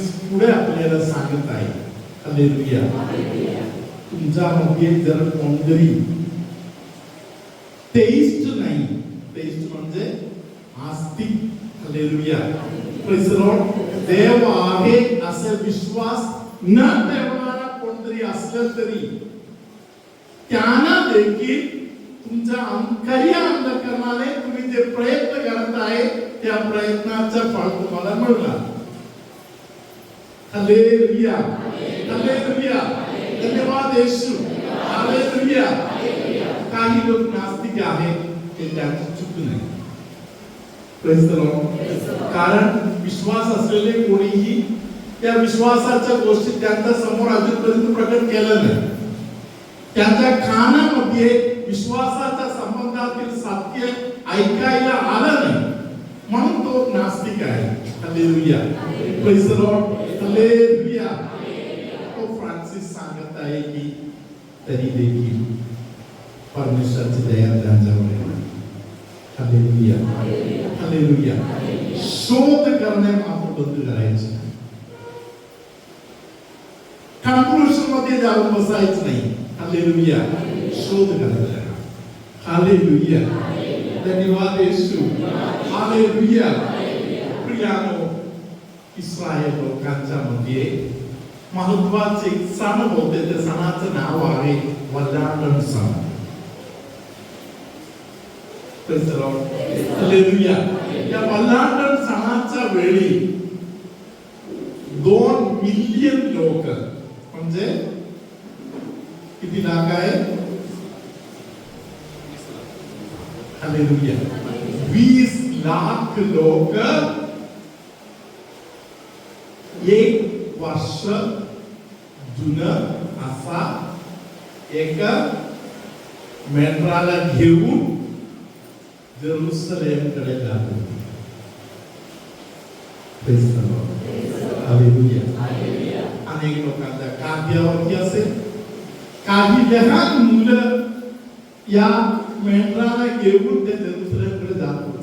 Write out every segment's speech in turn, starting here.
Francis पुढे आपल्याला सांगत आहे. हालेलुया तुमच्यामध्ये जर कोणतरी टेस्ट नाही. टेस्ट म्हणजे आस्तिक. हालेलुया प्रेज देव आहे असे विश्वास न ठेवणारा कोणतरी असलं तरी त्यांना देखील तुमच्या अं- अंधकरणाने तुम्ही जे प्रयत्न करत आहे त्या प्रयत्नाचं फळ तुम्हाला मिळणार. हालेलुया हालेलुया धन्यवाद येशू हालेलुया काही लोक नास्तिक आहेत ते त्यांची चूक नाही कारण विश्वास असलेले कोणीही त्या विश्वासाच्या गोष्टी त्यांच्यासमोर अजूनपर्यंत प्रकट केलं नाही त्यांच्या कानामध्ये विश्वासाच्या संबंधातील सत्य ऐकायला आलं नाही म्हणून तो नास्तिक आहे hallelujah praise the lord hallelujah तो फ्रान्सिस सांगत आहे की तरी देखील परमेश्वराची दया त्यांच्यावर आहे हालेलुया हालेलुया शोध करणे मात्र बंद करायचे कन्क्लुजनमध्ये जाऊन बसायचं नाही हालेलुया इस्रायल लोकांच्या मध्ये महत्त्वाचे सण होते त्या सणाचं नाव आहे वल्लांडण सण या वल्लांडण सणाच्या वेळी दोन मिलियन लोक म्हणजे किती लाख आहे वीस लाख लोक एक वर्ष जुन असा एक मेंढराला घेऊन जेरुसलेमकडे जात होते. अनेक लोकांच्या काव्यावरती असेल काही लहान मुलं या मेंढराला घेऊन ते जेरुसलेमकडे जात होते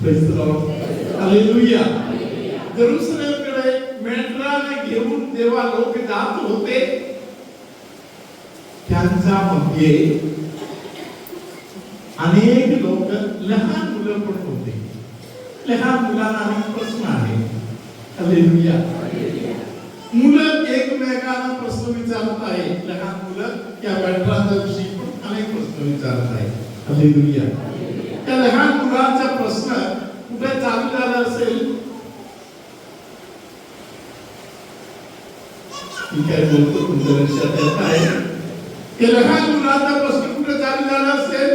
Praise the Lord. Hallelujah. जरुसलेमकडे मेंढराला घेऊन जेव्हा लोक जात होते त्यांचा मध्ये अनेक लोक लहान मुलं पण होते. लहान मुलांना प्रश्न आहे. हालेलुया मुलं एकमेकांना प्रश्न विचारत आहे लहान मुलं त्या मेंढराच्या विषयी पण अनेक प्रश्न विचारत आहे हालेलुया त्या लहान मुलांचा प्रश्न कुठे चालू झाला असेल मी काय बोलतो तुमच्या लक्षात येत आहे की लहान मुलांचा प्रश्न कुठे चालू झाला असेल?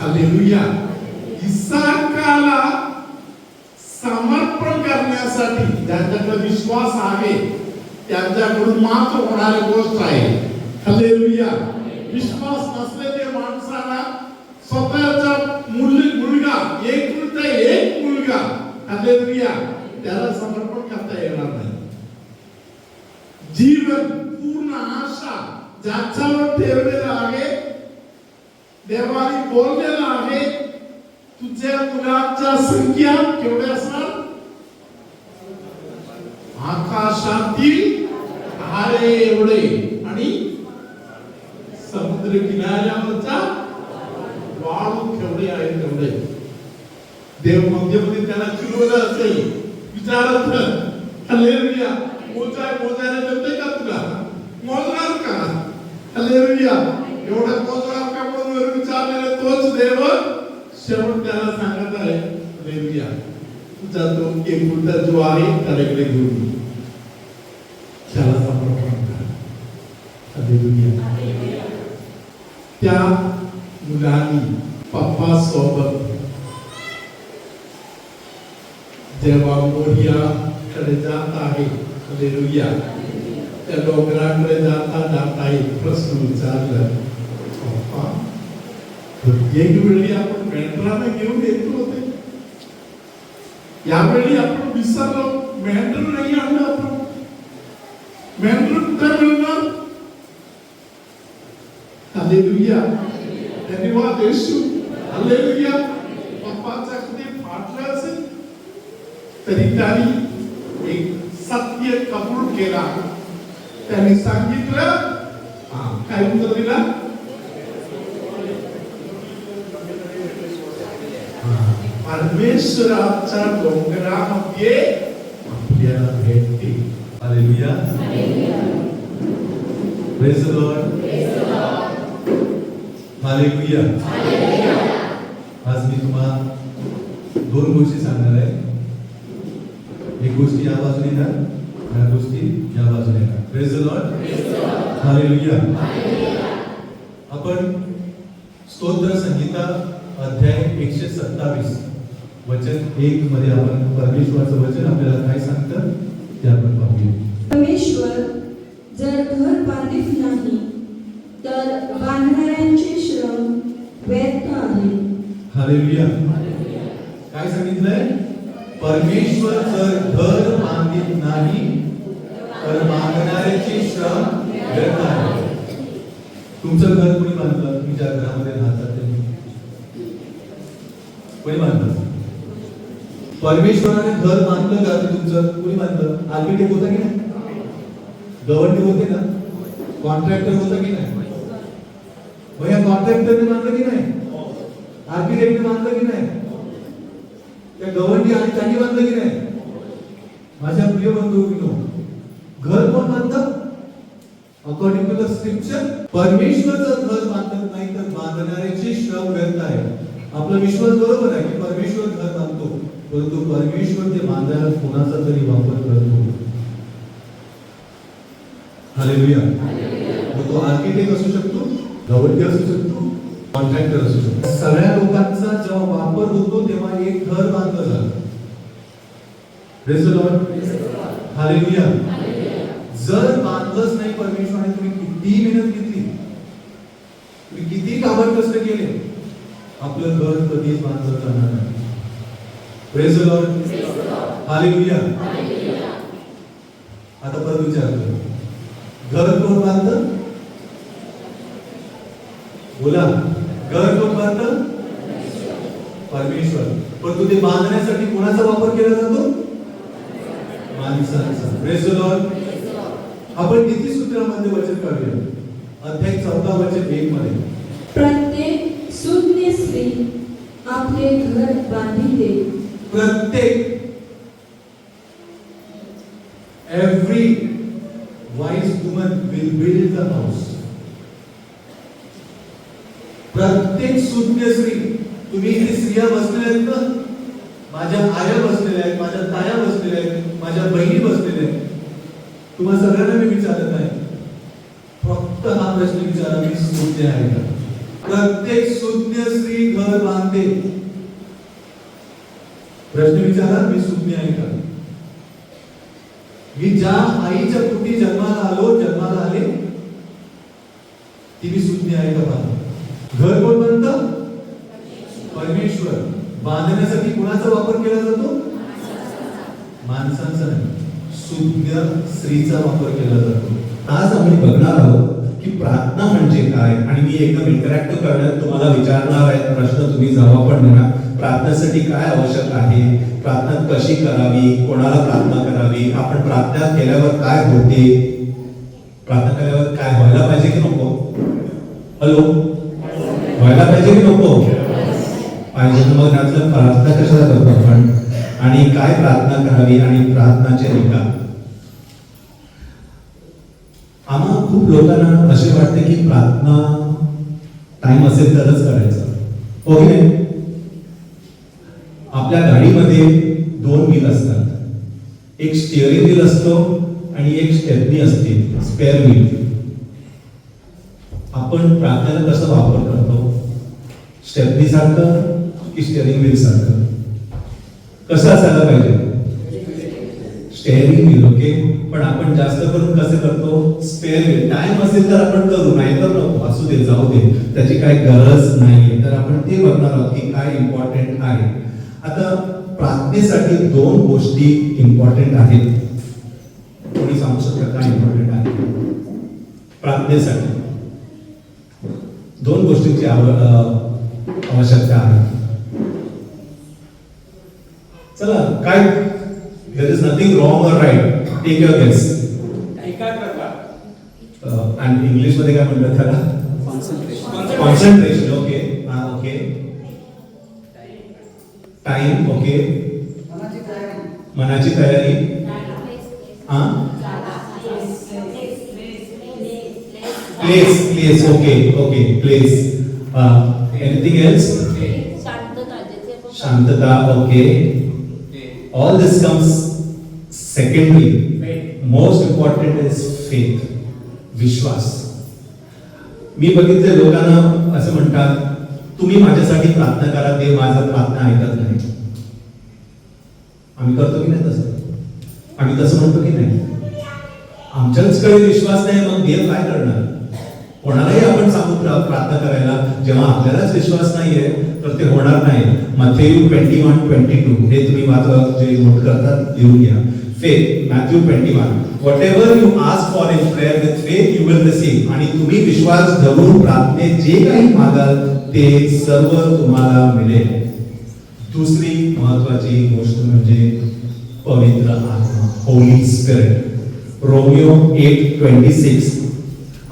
हालेलुया. इसाकाला समर्पण करण्यासाठी ज्यांच्याकडे विश्वास आहे त्यांच्याकडून मात्र होणारी गोष्ट आहे. हालेलुया. विश्वास नसलेल्या माणसाला स्वतःचा मुल मुलगा एक मुलगा एक मुलगा. हालेलुया. त्याला समर्पण करता येणार नाही. जीवन पूर्ण आशा ज्याच्यावर ठेवलेला आहे देवाने बोललेला आहे तुझ्या मुलांच्या संख्या केवढ्या असणार? आकाशातील तारे एवढे आणि समुद्र किनाऱ्यावरचा वाळू केवढे आहे तेवढे. देव मध्यमध्ये त्याला चिरवलं असेल. विचारत हल्लेलुया. मोजाय मोजायला जमते का तुला मोजणार का हल्लेलुया एवढा म्हणून वर विचारलेला तोच देव शेवट त्याला सांगत आहे हल्लेलुया तुझा तो एक मुद्दा जो आहे त्याच्याकडे घेऊन. त्याला समर्पण कर. हल्लेलुया त्या मुलांनी पप्पा सोबत जेव्हा मोरियाकडे जात आहे हालेलुया त्या डोंगराकडे जाता जाता एक प्रश्न विचारला प्रत्येक वेळी आपण मेंढराला घेऊन येतो होते यावेळी आपण विसरलो मेंढर नाही आणलं आपण मेंढर कुठे मिळणार हालेलुया धन्यवाद येशू हालेलुया पप्पाचा कधी फाटलं असेल तरी त्यांनी एक सत्य कबूल केला त्यांनी सांगितलं हा काय उत्तर दिला हा, परमेश्वराच्या डोंगरामध्ये आपल्याला भेटते Hallelujah. Praise the Lord. Hallelujah. आज मी तुम्हाला दोन गोष्टी सांगणार आहे एक गोष्टी या बाजूने ना हालेलुया. आपण स्तोत्र संगीता अध्याय एकशे सत्तावीस वचन एक मध्ये आपण परमेश्वराचं वचन आपल्याला काय सांगतं? ते आपण पाहूया. परमेश्वर जर घर बांधित नाही तर बांधणाऱ्यांचे श्रम व्यर्थ आहे. हालेलुया. काय सांगितलंय? परमेश्वर जर घर बांधित नाही तर बांधणाऱ्याचे श्रम व्यर्थ आहे तुमचं घर कोणी बांधलं? तुम्ही ज्या घरामध्ये राहतात ते कोणी बांधलं? परमेश्वराने घर बांधलं का तुमचं? कोणी बांधलं? आर्किटेक्ट होता की नाही? गव्हर्नमेंट होते ना कॉन्ट्रॅक्टर होता की नाही? भैया कॉन्ट्रॅक्टरने बांधलं की नाही? आर्किटेक्टने बांधलं की नाही? त्या गव्हर्नमेंट आणि त्यांनी बांधलं की नाही? माझ्या प्रिय बंधू भगिनीनो, घर कोण बांधतं? अकॉर्डिंग टू द स्क्रिप्चर परमेश्वर जर घर बांधत नाही तर बांधणाऱ्याचे श्रम व्यर्थ आहे आपला विश्वास बरोबर आहे की परमेश्वर घर बांधतो? परंतु परमेश्वर ते बांधायला कोणाचा तरी वापर करतो? हालेलुया मग तो आर्किटेक्ट असू शकतो गव्हर्नमेंट असू शकतो कॉन्ट्रॅक्टर असू शकतो. सगळ्या लोकांचा जेव्हा वापर होतो तेव्हा एक घर बांधलं जातं. हालेलुया जर बांधलंच नाही परमेश्वराने तुम्ही किती मेहनत घेतली तुम्ही किती काबड कष्ट केले आपलं घर कधीच बांधलं जाणार नाही. हालेलुया आता परत विचारतो घर कोण बांधतं? बोला. घर कोण बांधतं? परमेश्वर. परंतु ते बांधण्यासाठी कोणाचा वापर केला जातो? माणसांचा the Lord. आपण किती सूत्रामध्ये वचन काढूया? अध्याय चौदा वचन एक मध्ये प्रत्येक सुज्ञ स्त्री आपले घर बांधिते. प्रत्येक every wise woman will build the house प्रत्येक सुज्ञ स्त्री तुम्ही इथे स्त्रिया बसलेल्या आहेत ना माझ्या आया बसलेल्या आहेत माझ्या ताया बसलेल्या आहेत माझ्या बहिणी बसलेल्या आहेत. तुम्हाला सगळ्यांना मी विचारत नाही फक्त हा प्रश्न विचारा मी शून्य आहे का? प्रत्येक शून्य स्त्री घर बांधते. प्रश्न विचारा मी शून्य आहे का? मी ज्या आईच्या पोटी जन्माला आलो जन्माला आले ती मी शून्य आहे का बांध घर कोण बनतं परमेश्वर. बांधण्यासाठी कुणाचा वापर केला जातो? माणसांचा नाही. सुज्ञ स्त्रीचा वापर केला जातो. आज आम्ही बघणार आहोत की प्रार्थना म्हणजे काय? आणि मी एकदम इंटरॅक्ट करण्यात तुम्हाला विचारणार आहे. प्रश्न तुम्ही जबाब पण देणार प्रार्थनेसाठी काय आवश्यक आहे? प्रार्थना कशी करावी? कोणाला प्रार्थना करावी? आपण प्रार्थना केल्यावर काय होते? प्रार्थना केल्यावर काय व्हायला पाहिजे की नको? हॅलो? व्हायला पाहिजे की नको? पाहिजे. मग त्यातलं प्रार्थना कशाला करतो आपण? आणि काय प्रार्थना करावी आणि प्रार्थनाचे निकाल? आम्हा खूप लोकांना असे वाटते की प्रार्थना टाइम असेल तरच करायचं. ओके? आपल्या गाडीमध्ये दोन व्हील असतात. एक स्टिअरिंग व्हील असतो आणि एक स्टेपनी असते स्पेअर व्हील आपण प्रार्थनेला कसं वापर करतो? स्टेपनी सारखं की स्टेअरिंग व्हील सारखं? कसं असायला पाहिजे? स्टेअरिंग व्हील ओके पण आपण जास्त करून कसं करतो? स्पेअर व्हील टाइम असेल तर आपण करू नाही तर नको. असू दे जाऊ दे. त्याची काही गरज नाही तर आपण ते बघणार आहोत की काय इम्पॉर्टंट आहे. आता प्रार्थनेसाठी दोन गोष्टी इम्पॉर्टंट आहेत. कोणी सांगू शकता काय इम्पॉर्टंट आहे? प्रार्थनेसाठी दोन गोष्टींची आवश्यकता आहे. चला काय? There is nothing wrong or right take your guess आणि इंग्लिशमध्ये काय म्हणतात त्याला? कॉन्सन्ट्रेशन ओके हा ओके टाइम ओके मनाची तयारी. हा place place okay okay place anything else शांतता okay all this comes secondary most important is faith विश्वास. मी बघितले लोकांना असं म्हणतात तुम्ही माझ्यासाठी प्रार्थना करा देव माझा प्रार्थना ऐकत नाही. आम्ही करतो की नाही तसं? आम्ही तसं म्हणतो की नाही? आमच्याचकडे विश्वास नाही मग देव काय करणार? कोणालाही आपण सांगू प्रा- प्रार्थना करायला जेव्हा आपल्यालाच विश्वास नाहीये तर ते होणार नाही. मथेयू ट्वेंटी वन ट्वेंटी टू. हे तुम्ही माझं जे नोट करतात लिहून घ्या. Faith Matthew twenty one. Whatever you ask for in prayer with faith you will receive आणि तुम्ही विश्वास धरून प्रार्थनेत जे काही मागाल ते सर्व तुम्हाला मिळेल. दुसरी महत्वाची गोष्ट म्हणजे पवित्र आत्मा holy spirit Romans eight twenty six.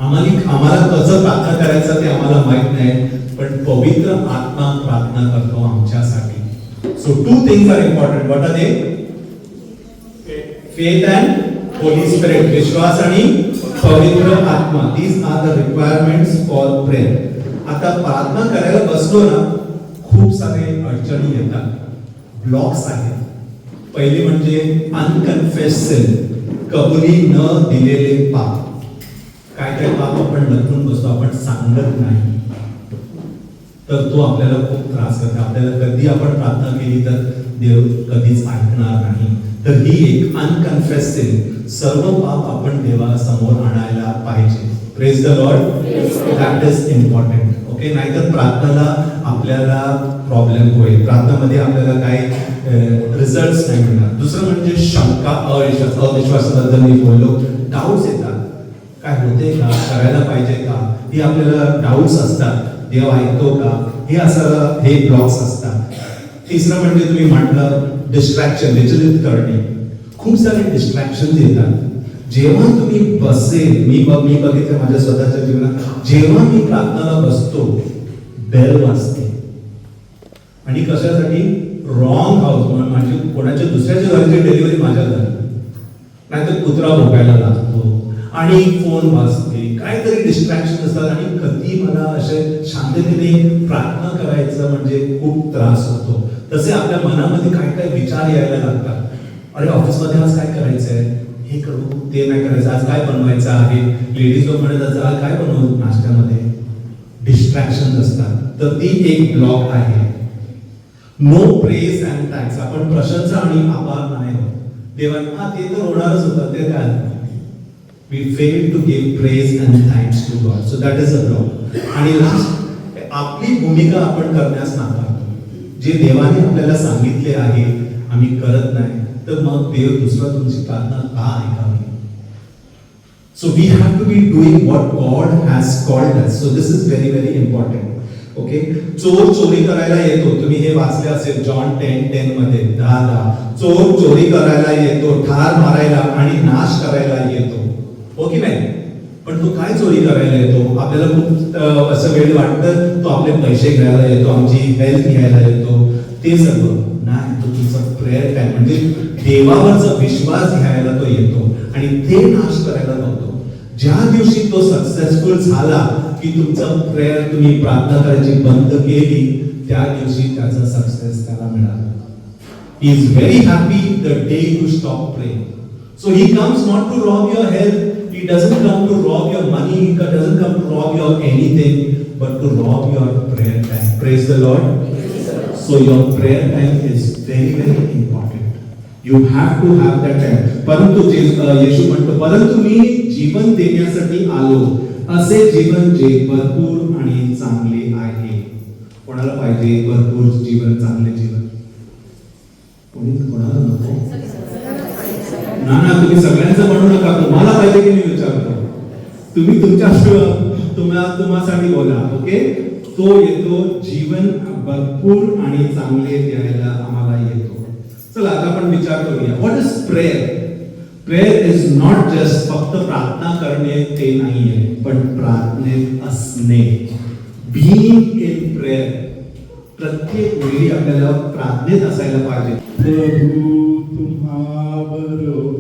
आम्हाला आम्हाला कसं प्रार्थना करायचं ते आम्हाला माहीत नाही. पण पवित्र आत्मा प्रार्थना करतो आमच्यासाठी. So two things are important what are they faith and holy spirit विश्वास आणि पवित्र आत्मा. These are the requirements for prayer आता प्रार्थना करायला बसलो ना खूप सारे अडचणी येतात. ब्लॉक्स आहेत. पहिली म्हणजे अनकन्फेस कबुली न दिलेले पाप. काय काय पाप आपण लपून बसतो? आपण सांगत नाही. तर तो आपल्याला खूप त्रास करतो. आपल्याला कधी आपण प्रार्थना केली तर देव कधीच ऐकणार नाही. तर ही एक अनकन्फेस सर्व पाप आपण देवासमोर आणायला पाहिजे. Praise the lord that is important okay नाहीतर प्रार्थनाला आपल्याला प्रॉब्लेम होईल. प्रार्थनामध्ये आपल्याला काही रिझल्ट नाही मिळणार. दुसरं म्हणजे शंका अविश्वास अविश्वासाबद्दल मी बोललो. डाऊट्स येतात. काय होते का? करायला पाहिजे का? हे आपल्याला डाऊट्स असतात. देव ऐकतो का? हे असं हे ब्लॉक्स असतात. तिसरं म्हणजे तुम्ही म्हटलं डिस्ट्रॅक्शन विचलित करणे. खूप सारे डिस्ट्रॅक्शन येतात. जेव्हा तुम्ही बसेल मी बघ मी बघितलं माझ्या स्वतःच्या जीवनात जेव्हा मी प्रार्थनाला बसतो बेल वाजते. आणि कशासाठी? रॉंग हाऊस म्हणजे कोणाच्या दुसऱ्याच्या घरची डिलिव्हरी माझ्या घरी. नाहीतर कुत्रा भोगायला लागतो. आणि फोन वाजते. काहीतरी डिस्ट्रॅक्शन असतात आणि कधी मला असे शांततेने प्रार्थना करायचं म्हणजे खूप त्रास होतो. तसे आपल्या मनामध्ये काय काय विचार यायला लागतात. अरे ऑफिसमध्ये आज काय करायचंय? हे करू ते नाही करायचं. आज काय बनवायचं आहे? लेडीज लोक म्हणत असतात आज काय बनवू नाश्त्यामध्ये? डिस्ट्रॅक्शन असतात. तर ती एक ब्लॉक आहे. नो प्रेस अँड थँक्स आपण प्रशंसा आणि आभार नाही देवांना ते तर होणारच होतं. ते काय? We fail to give praise and thanks to God. So that is a block आणि लास्ट आपली भूमिका आपण करण्यास नाकारतो. जे देवाने आपल्याला सांगितले आहे आम्ही करत नाही तर मग देव दुसरा तुमची प्रार्थना का ऐकावी? So we have to be doing what God has called us. So this is very very okay चोर चोरी करायला येतो. तुम्ही हे वाचले असेल जॉन टेन टेन मध्ये. दहा दहा चोर चोरी करायला येतो ठार मारायला आणि नाश करायला येतो. हो की नाही? पण तो काय चोरी करायला येतो? आपल्याला खूप असं वेळ वाटतं तो आपले पैसे घ्यायला येतो आमची हेल्थ घ्यायला येतो. ते सगळं नाही तो तुमचा प्रेयर काय म्हणजे देवावरचा विश्वास घ्यायला तो येतो आणि ते नाश करायला नव्हतो ज्या दिवशी तो सक्सेसफुल झाला की तुमचा प्रेयर तुम्ही प्रार्थना करायची बंद केली त्या दिवशी त्याचा सक्सेस त्याला मिळाला. Is very happy the day day you stop praying. So he comes not to rob your health he doesn't come to rob your money, he doesn't come to rob your anything, but to rob your prayer time. Praise the Lord. So your prayer time is very, very important. You have to have that time. परंतु अ, येशू म्हणतो परंतु मी जीवन देण्यासाठी आलो असे जीवन जे भरपूर आणि चांगले आहे कोणाला पाहिजे भरपूर जीवन चांगले जीवन कोणी कोणाला नको ना तुम्ही सगळ्यांचं म्हणू नका तुम्हाला पाहिजे की मी विचारतो. तुम्ही तुमच्या तुम्हाला तुम्हासाठी बोला ओके? तो येतो जीवन भरपूर आणि चांगले द्यायला आम्हाला येतो. चला आता आपण विचार करूया. What is prayer prayer is not just फक्त प्रार्थना करणे ते नाहीये पण प्रार्थनेत असणे. बीइंग इन प्रेयर प्रत्येक वेळी आपल्याला प्रार्थनेत असायला पाहिजे. प्रभू तुम्हा बरोबर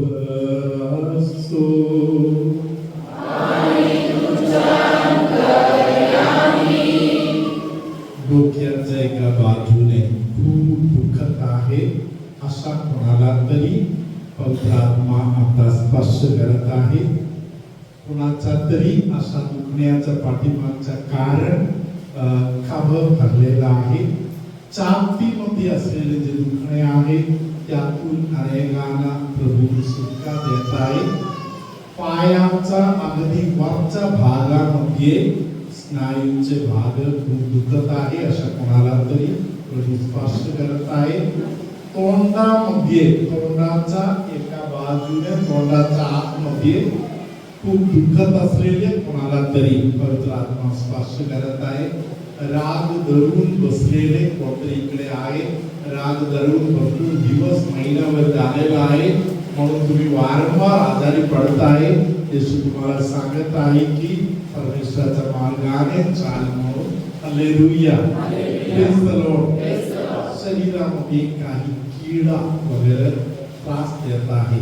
तरी पवित्रात्मा आता स्पर्श करत आहे. कुणाचा तरी अशा दुखण्याचा पाठिंबाचा कारण अं, भरलेला आहे. चापतीमध्ये असलेले जे दुखणे आहे त्यातून अनेकांना प्रभू सुटका देत आहे? पायाचा अगदी वरच्या भागामध्ये स्नायूंचे भाग खूप दुखत आहे अशा कोणाला तरी? प्रभू स्पर्श करत आहे. तोंडामध्ये तोंडाचा एका बाजूने तोंडाच्या आतमध्ये खूप दुखत असलेले कोणाला तरी पवित्र आत्मा स्पर्श करत आहे. राग धरून बसलेले कोणतरी इकडे आहे. राग धरून भरपूर दिवस महिन्यावर झालेला आहे. म्हणून तुम्ही वारंवार आजारी पडत आहे. येशू तुम्हाला सांगत आहे की परमेश्वराच्या मार्गाने चाल म्हणून. Lord. शरीरामध्ये काही किडा वगैरे त्रास देत आहे.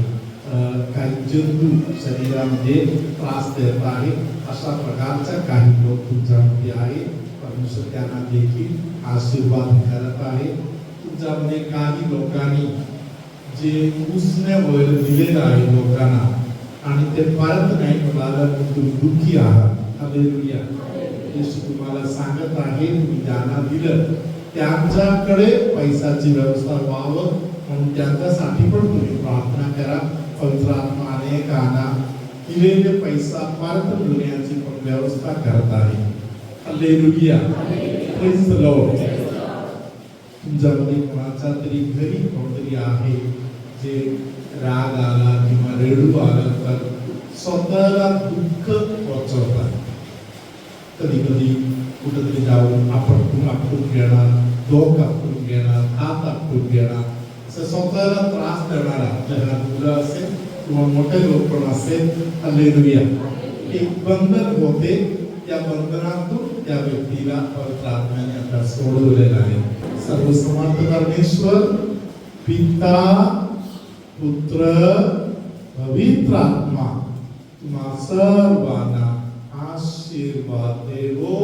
काही जंतू शरीरामध्ये त्रास देत आहे. अशा प्रकारच्या काही लोक तुमच्यामध्ये आहे. परमेश्वर त्यांना देखील आशीर्वाद करत आहे. तुमच्यामध्ये काही लोकांनी जे उसने वगैरे दिलेलं आहे लोकांना आणि ते परत नाही तर तुम्ही दुःखी आहात. हालेलुया येशू तुम्हाला सांगत आहे तुम्ही ज्यांना दिलं त्यांच्याकडे पैशाची व्यवस्था व्हावं म्हणून त्यांच्यासाठी पण तुम्ही प्रार्थना करा. पवित्र आत्मा अनेकांना दिलेले पैसा परत मिळण्याची पण व्यवस्था करत आहे. Hallelujah Praise the Lord. तुमच्यामध्ये कोणाचा तरी घरी कोणतरी आहे जे राग आला किंवा रेडू आला तर स्वतःला दुःख पोचवतात. कधी कधी कुठेतरी जाऊन आपण आपटून घेणार डोक कापून घेणार हात कापून घेणार. असं स्वतःला त्रास देणारा जगात मुलं असेल किंवा मोठे लोक पण असेल हालेलुया एक बंधन होते त्या बंधनातून त्या व्यक्तीला पवित्र आता सोडवलेलं आहे. सर्वसमर्थ परमेश्वर पिता पुत्र पवित्र आत्मा तुम्हा सर्वांना आशीर्वाद देवो.